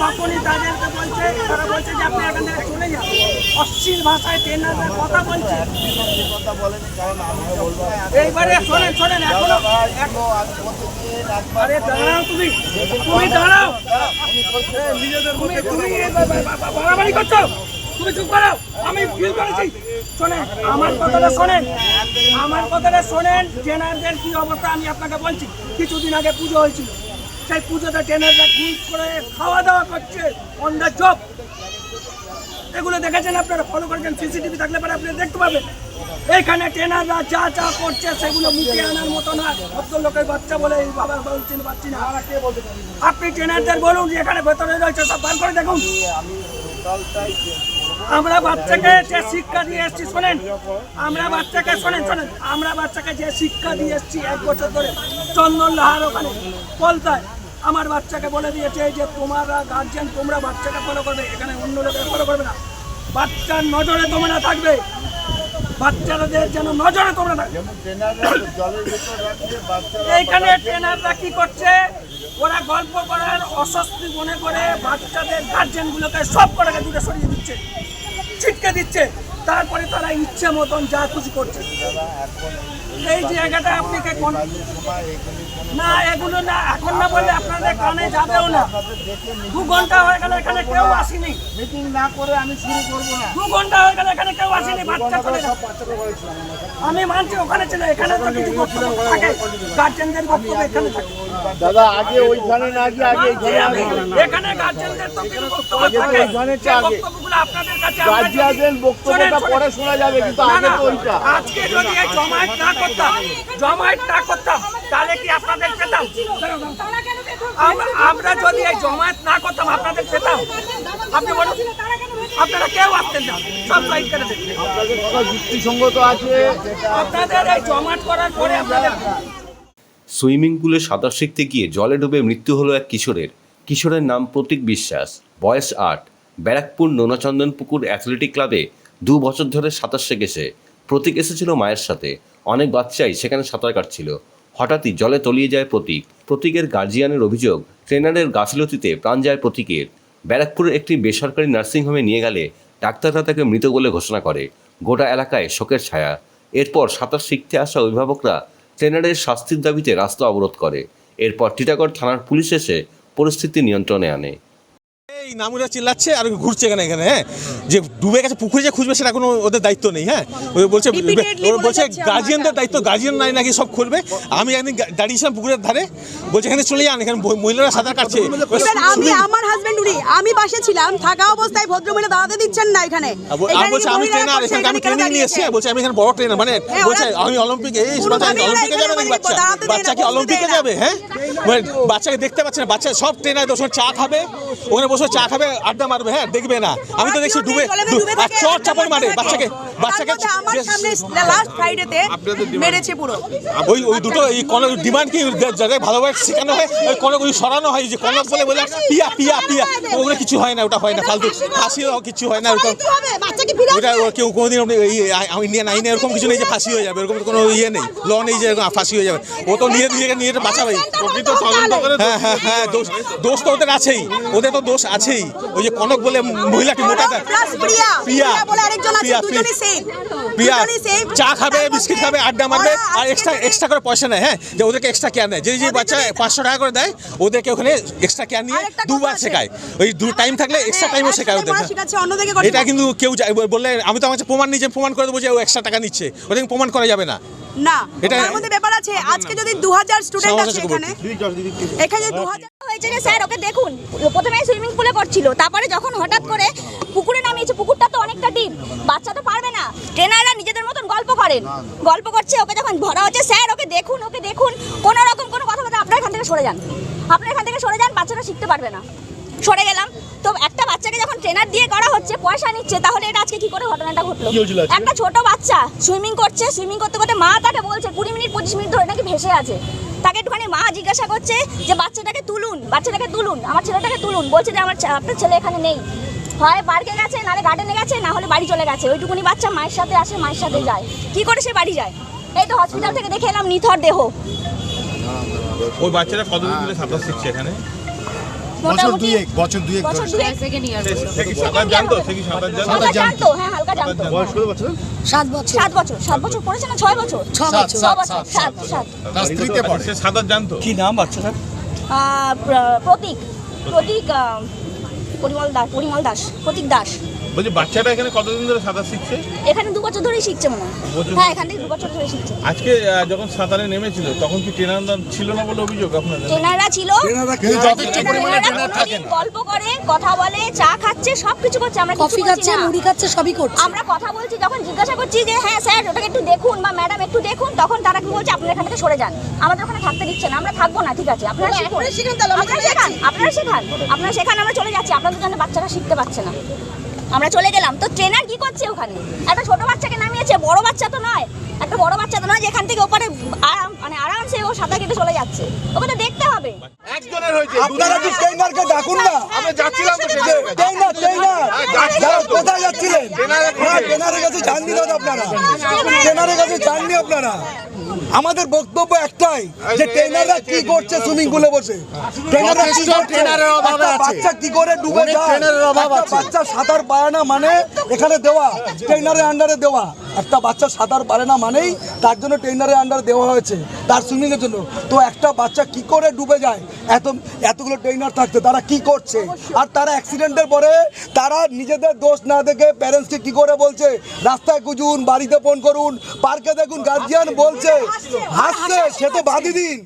তখনই তাদেরকে বলছে, তারা বলছে যে আপনি এখান থেকে চলে যান। অশ্লীল ভাষায় ট্রেনাররা কথা বলছে। এইবারে শোনেন শোনেন, এখনও আরে দাঁড়াও তুমি তুমি দাঁড়াও। তুমি তুমি বাড়াবাড়ি করছ? তুমি চুপ করো, আমি ফিল করেছি। শোনেন, আমার কথাটা শোনেন, আমার কথাটা শোনেন ট্রেনারদের কি অবস্থা আমি আপনাকে বলছি। কিছুদিন আগে পুজো হয়েছিল। সেই পুজোতে ট্রেনাররা ঘুষ করে খাওয়া দাওয়া করছে অন দ্য জব এগুলো দেখেছেন আপনারা? ফলো করেছেন? সিসিটিভি থাকলে পরে আপনি দেখতে পাবেন। এইখানে ট্রেনাররা যা যা করছে, সেগুলো মুখে আনার মতো না ভদ্রলোকের বাচ্চা বলে এই বাবা বলছেন পাচ্ছি না। আপনি ট্রেনারদের বলুন যে এখানে ভেতরে রয়েছে, সব বার করে দেখুন। আমি আমরা বাচ্চাকে যে শিক্ষা দিয়ে এসেছি শোনেন। আমরা বাচ্চাকে শোনেন শোনেন। আমরা বাচ্চাকে যে শিক্ষা দিয়ে এসেছি এক বছর ধরে চন্দন লাহার ওখানে কলতায়। আমার বাচ্চাকে বলে দিয়েছে যে তোমরা গার্জেন তোমরা বাচ্চাকে ফলো করবে এখানে অন্য লোকের ফলো করবে না। বাচ্চার নজরে তোমরা থাকবে। বাচ্চাদের যেন নজরে তোমরা থাকবে। এইখানে ট্রেনাররা কি করছে? ওরা গল্প করার অস্বস্তি মনে করে বাচ্চাদের গার্জেনগুলোকে সব কটাকে দূরে সরিয়ে দিচ্ছে। ছিটকে দিচ্ছে। তারপরে তারা ইচ্ছে মতন যা খুশি করছে। এই জায়গাটা আপনি না এগুলো না এখন না বললে আপনাদের কানে যাবেও না। দু ঘণ্টা হয়ে গেল এখানে কেউ আসেনি। মিটিং না করে আমি শুরু করব না। দু ঘণ্টা হয়ে গেল এখানে কেউ আসেনি বাচ্চা চলে বলেছিলাম আমি মানছি ওখানে ছিল এখানে তো কিছু বক্তব্য থাকে গার্জেনদের বক্তব্য এখানে থাকে। দাদা আগে ওইখানে না গিয়ে আগে এখানে গার্জেনদের তো কিছু বক্তব্য থাকে। আগে। আপনাদের কাছে আমরা গার্জিয়ানদের যদি- বক্তব্যটা পরে শোনা যাবে কিন্তু আগে তো ওইটা। আজকে যদি এই জমায়েত না করতাম জমায়েত না করতাম তাহলে কি আপনাদের পেতাম আম- আমরা যদি এই জমায়েত না করতাম আপনাদের পেতাম আপনি বলুন আপনারা কেউ আসতেন না সব সাইড করে দিন। আপনাদের কথা যুক্তিসঙ্গত আছে। আপনাদের এই জমায়েত করার পরে আপনাদের সুইমিং পুলে সাঁতার শিখতে গিয়ে জলে ডুবে মৃত্যু হলো এক কিশোরের। কিশোরের নাম প্রতীক বিশ্বাস। বয়স আট। ব্যারাকপুর নোনাচন্দন পুকুর অ্যাথলেটিক ক্লাবে দু বছর ধরে সাঁতার শিখেছে প্রতীক এসেছিল মায়ের সাথে। অনেক বাচ্চাই সেখানে সাঁতার কাটছিল। হঠাৎই জলে তলিয়ে যায় প্রতীক। প্রতীকের গার্জিয়ানের অভিযোগ ট্রেনারের গাফিলতিতে প্রাণ যায় প্রতীকের। ব্যারাকপুরের একটি বেসরকারি নার্সিংহোমে নিয়ে গেলে ডাক্তাররা তাকে মৃত বলে ঘোষণা করে। গোটা এলাকায় শোকের ছায়া। এরপর সাঁতার শিখতে আসা অভিভাবকরা ট্রেনারের শাস্তির দাবিতে রাস্তা অবরোধ করে। এরপর টিটাগড় থানার পুলিশ এসে পরিস্থিতি নিয়ন্ত্রণে আনে। এই নামুরা চিল্লাচ্ছে আর ঘুরছে এখানে এখানে হ্যাঁ? যে ডুবে গেছে পুকুরে যে খুঁজবে সেটা কোনো ওদের দায়িত্ব নেই হ্যাঁ? ওই বলছে বলছে গার্জিয়ানদের দায়িত্ব গার্জিয়ান নাই নাকি সব খুলবে। আমি একদিন দাঁড়িয়েছিলাম পুকুরের ধারে বলছে এখানে চলে যান এখানে মহিলারা সাঁতার কাটছে। আমি আমার হাজবেন্ড উনি আমি পাশে ছিলাম থাকা অবস্থায় ভদ্রমহিলা দাঁড়াতে দিচ্ছেন না এখানে। আর বলছে আমি ট্রেনার এখানে আমি ট্রেনিং নিয়ে এসেছি। বলছে আমি এখানে বড় ট্রেনার মানে হ্যাঁ, বলছে আমি অলিম্পিকে এই বাচ্চা অলিম্পিকে যাবে নাকি মানে বাচ্চা। দাঁড়াতে দেয় না, বাচ্চা কি অলিম্পিকে যাবে হ্যাঁ? মানে বাচ্চাকে দেখতে পাচ্ছে না বাচ্চা সব ট্রেনার দোষ চা খাবে ওখানে বসে চা খাবে আড্ডা মারবে হ্যাঁ দেখবে না। আমি তো দেখছি ডুবে আর চট চাপড় মারে বাচ্চাকে। বাচ্চাকে আমার সামনে লাস্ট ফ্রাইডেতে মেরেছে পুরো। ওই ওই দুটো এই ডিমান্ড কি? যাদের ভালোভাবে শেখানো হয় ওই সরানো হয় যে কনক বলে বলে পিয়া পিয়া পিয়া। ওগুলো কিছু হয় না ওটা হয় না ফালতু। ফাঁসি কিছু হয় না ওরকম। ওটা কেউ কোনোদিন ওরকম এই ইন্ডিয়ান আইনে এরকম কিছু নেই যে ফাঁসি হয়ে যাবে এরকম কোনো ইয়ে নেই। ল নেই যে ফাঁসি হয়ে যাবে। ও তো বাঁচাবেই প্রকৃত তদন্ত করে হ্যাঁ হ্যাঁ হ্যাঁ দোষ দোষ তো ওদের আছেই। ওদের তো দোষ আছেই। ওই যে কনক বলে মহিলাটি মোটাটা প্রিয়া। প্রিয়া। প্রিয়া সেম চা খাবে বিস্কিট খাবে আড্ডা মারবে আর এক্সট্রা এক্সট্রা করে পয়সা নেয় হ্যাঁ? যে ওদেরকে এক্সট্রা কেয়ার নেয়। যে যে বাচ্চা পাঁচশো টাকা করে দেয় ওদেরকে ওখানে এক্সট্রা কেয়ার নিয়ে দুবার শেখায়। ওই দু টাইম থাকলে এক্সট্রা টাইমও শেখায় ওদের। হ্যাঁ। এটা কিন্তু কেউ বললে আমি তো আমার প্রমাণ নিজে প্রমাণ করে দেবো যে ও এক্সট্রা টাকা নিচ্ছে। কিন্তু প্রমাণ করা যাবে না। না এটা- তার মধ্যে ব্যাপার আছে আজকে যদি 2000 স্টুডেন্ট আছে এখানে এখানে 2000 হয়েছে যে স্যার ওকে দেখুন প্রথমে সুইমিং পুলে করছিল তারপরে যখন হঠাৎ করে পুকুরে নামিয়েছে পুকুরটা তো অনেকটা ডিপ বাচ্চা তো ট্রেনাররা নিজেদের মতন গল্প করেন। গল্প করছে ওকে যখন ভরা হচ্ছে স্যার ওকে দেখুন ওকে দেখুন। কোনো রকম কোনো কথা বলতে আপনার এখান থেকে সরে যান। আপনার এখান থেকে সরে যান বাচ্চারা শিখতে পারবে না। সরে গেলাম। তো একটা বাচ্চাকে যখন ট্রেনার দিয়ে করা হচ্ছে পয়সা নিচ্ছে তাহলে এটা আজকে কি করে ঘটনাটা ঘটলো? একটা ছোট বাচ্চা সুইমিং করছে সুইমিং করতে করতে মা তাকে বলছে কুড়ি মিনিট পঁচিশ মিনিট ধরে নাকি ভেসে আছে। তাকে একটুখানি মা জিজ্ঞাসা করছে যে বাচ্চাটাকে তুলুন বাচ্চাটাকে তুলুন আমার ছেলেটাকে তুলুন। বলছে যে আমার আপনার ছেলে এখানে নেই। হয় পার্কে গেছে নাহলে গার্ডেনে গেছে না হলে বাড়ি চলে গেছে। ওইটুকুনি বাচ্চা মায়ের সাথে আসে মায়ের সাথে যায়। কি করে সে বাড়ি যায়? এই তো হসপিটাল থেকে দেখে এলাম নিথর দেহ। ওই বাচ্চারা কতদিন ধরে সাঁতার শিখছে এখানে? মোটামুটি বছর দুয়েক বছর দুয়েক সে কি সাঁতার জানতো? সে কি সাঁতার জানতো? হালকা জানতো হ্যাঁ হালকা জানতো সাত বছর। সাত বছর। সাত বছর পড়েছে না? ছয় বছর। ছ বছর ছ বছর সাত সাত তার স্ত্রীতে পড়ে। সে সাঁতার জানতো? কি নাম বাচ্চাটা প্রতীক। প্রতীক। পরিমল দাস পরিমল দাস প্রতীক দাস। বলছি বাচ্চাটা এখানে কতদিন ধরে সাঁতার শিখছে? এখানে দু বছর ধরেই শিখছে মনে হয়। হ্যাঁ এখান দু বছর ধরে শিখছে। আজকে আহ, যখন সাঁতারে নেমেছিল তখন কি ট্রেনার ছিল না বলে অভিযোগ আপনাদের? ট্রেনাররা ছিল। ট্রেনাররা প্রতিদিন গল্প করে কথা বলে চা খাচ্ছে সবকিছু করছে আমরা কিছু কফি খাচ্ছে না। মুড়ি খাচ্ছে সবই করছে। আমরা কথা বলছি যখন জিজ্ঞাসা করছি যে হ্যাঁ স্যার ওটাকে একটু দেখুন বা ম্যাডাম একটু দেখুন তখন তারা কি বলছে আপনারা এখান থেকে সরে যান। আমাদের ওখানে থাকতে দিচ্ছে না আমরা থাকব না ঠিক আছে। আপনারা শিখুন। আপনারা শেখান আপনারা শেখান। আপনারা শেখান আমরা চলে যাচ্ছি। আপনাদের জন্য বাচ্চারা শিখতে পারছে না। আমরা চলে গেলাম। তো ট্রেনার কি করছে ওখানে? একটা ছোট বাচ্চাকে নামিয়েছে বড় বাচ্চা তো নয় একটা বড় বাচ্চা তো নয় যেখান থেকে ওপারে আরাম মানে আরামসে ও সাঁতার কেটে চলে যাচ্ছে। ওকে তো দেখতে হবে। একজনের হয়েছে আপনারা কি ট্রেনারকে ডাকুন না? আমরা যাচ্ছিলাম তো ট্রেনার ট্রেনার কোথায় যাচ্ছিলেন? ট্রেনারের না কাছে। ট্রেনারের কাছে যাননি দাদা আপনারা। ট্রেনারের কাছে যাননি আপনারা। আমাদের বক্তব্য একটাই যে ট্রেনাররা কি করছে সুইমিং পুলে বসে? ট্রেনাররা কি করছে? ট্রেনারের অভাবে আছে। বাচ্চা কি করে ডুবে যায়? ট্রেনারের অভাব আছে। বাচ্চা সাঁতার পারে না মানে এখানে দেওয়া ট্রেনারের আন্ডারে দেওয়া। একটা বাচ্চা সাঁতার পারে না মানেই তার জন্য ট্রেনারের আন্ডারে দেওয়া হয়েছে তার সুইমিং এর জন্য। তো একটা বাচ্চা কি করে ডুবে যায়? এত এতগুলো ট্রেনার থাকতে তারা কি করছে? আর তারা অ্যাক্সিডেন্টের পরে তারা নিজেদের দোষ না দেখে প্যারেন্টসকে কি করে বলছে? রাস্তায় গুজুন বাড়িতে ফোন করুন পার্কে দেখুন গার্জিয়ান বলছে হাসছে সে তো বাদই দিন।